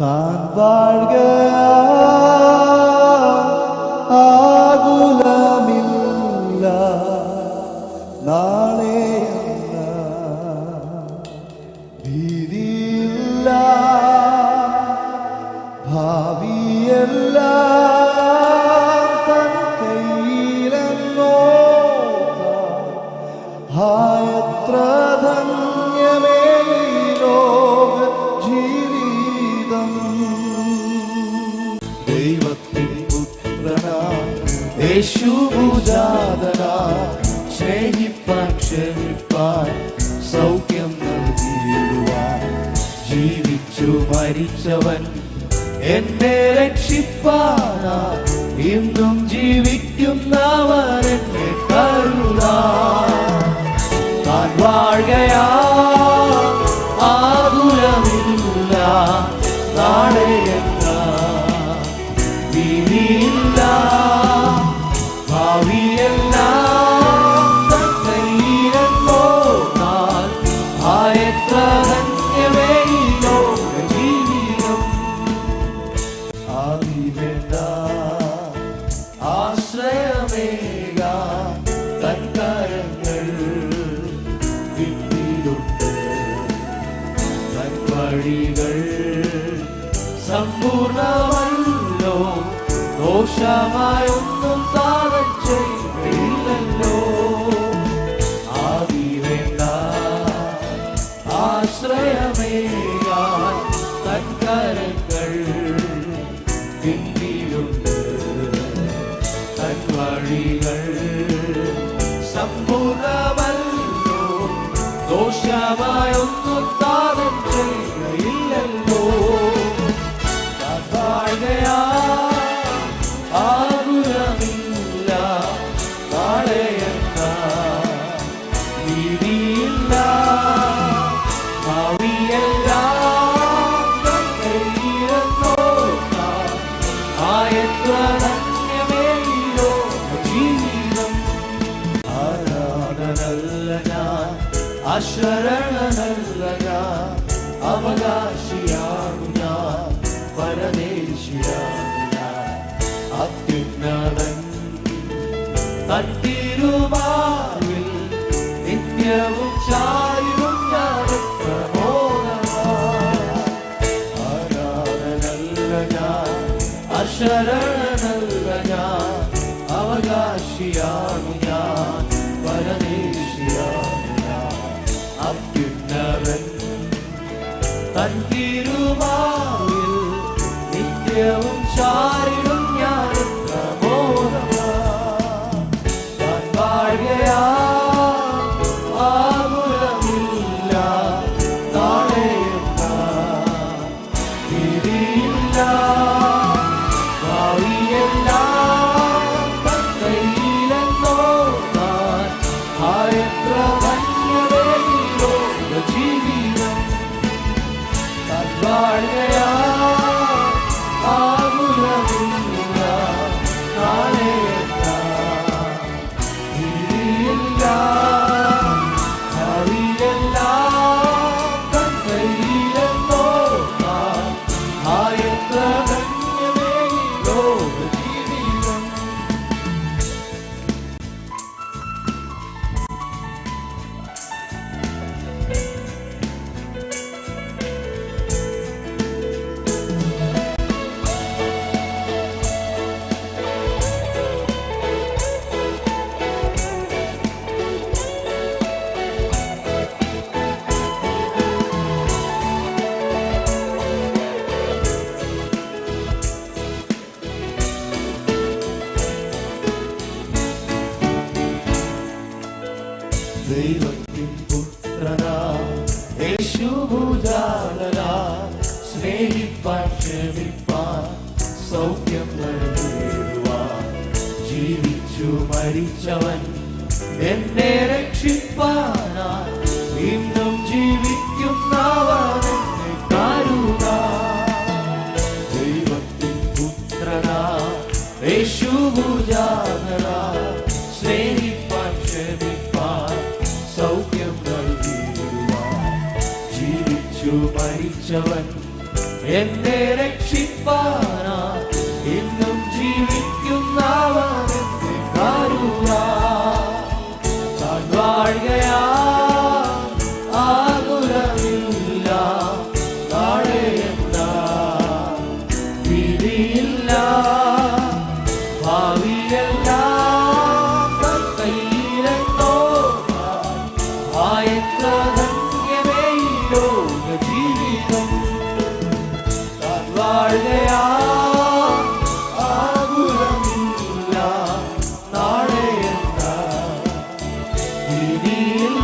താൻ വാഴ്ക പുത്രനാ മരിച്ചവൻ എന്നെ രക്ഷിപ്പാന ഇന്നും ജീവിക്കുന്നവൻ എന്നെ കരുതാൻ താൻ വാഴുകയാ സമ്പൂർണമല്ലോ ദോഷമായൊന്നും താരം ചെയ്യില്ലല്ലോ ആദിവേണ്ട ആശ്രയമേകാൻ തൻകരങ്ങൾ പിന്നിലുണ്ട് തൻ വഴികൾ സമ്പൂർണമല്ലോ. ദോഷമായൊന്നും താരം അശരണനല്ല ഞാൻ അവകാശിയാണു ഞാൻ പരദേശിയാണു ഞാൻ അത്യുന്നതൻ. തട്ടിരുമാവിൽ നിത്യവും ചായും ഞാൻ ആരാധനല്ല ഞാൻ അശരണനല്ല ഞാൻ അവകാശിയാണു തൻ തിരുമാവിൽ നിത്യവും ദൈവത്തിൻ പുത്രനാ യേശുഭുജാലനാ സ്നേഹിപ്പാൻ ക്ഷമിപ്പാൻ സൗഖ്യം നൽകിടുവാൻ ജീവിച്ചു മരിച്ചവൻ എന്നെ രക്ഷിപ്പാനാ സൗഖ്യം നൽകിടുവാൻ ജീവിച്ചു Medina.